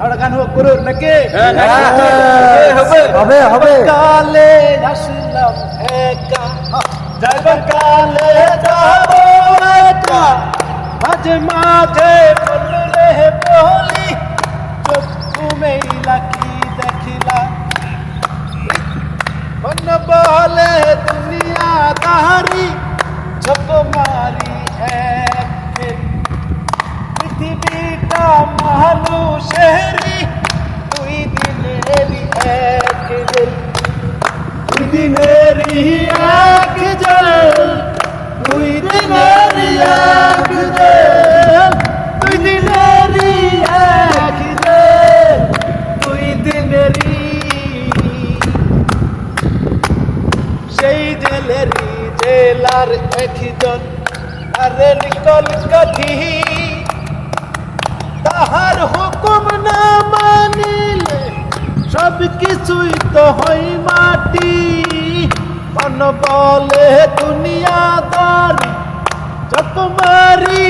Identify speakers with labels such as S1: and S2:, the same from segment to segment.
S1: আমরা গান হোক করুন নাকি
S2: হবে।
S1: হবে। কালে আসলাম একা যাইবার কালে যাব একা মাঝে মাঝে বললে বলি চক্ষু মেলা কি দেখিলা বলে দুই দিনেরই এক জল, দুই দিনেরই এক দিনেরই এক জল, দুই দিনেরই সেই জেলেরই জেলার একজন আরে নিকল কাঠি। তাহার হুকুম না মানিলে সব কিছুই তো মন বলে দুনিয়াদারি, যত মারি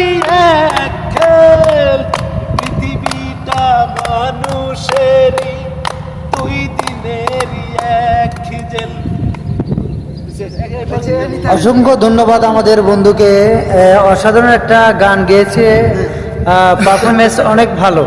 S1: এক খেল, পৃথিবীটা মানুষেরই, দুই দিনেরই এক
S3: অসংখ্য ধন্যবাদ আমাদের বন্ধুকে। অসাধারণ একটা গান গেয়েছে। পারফরমেন্স অনেক ভালো।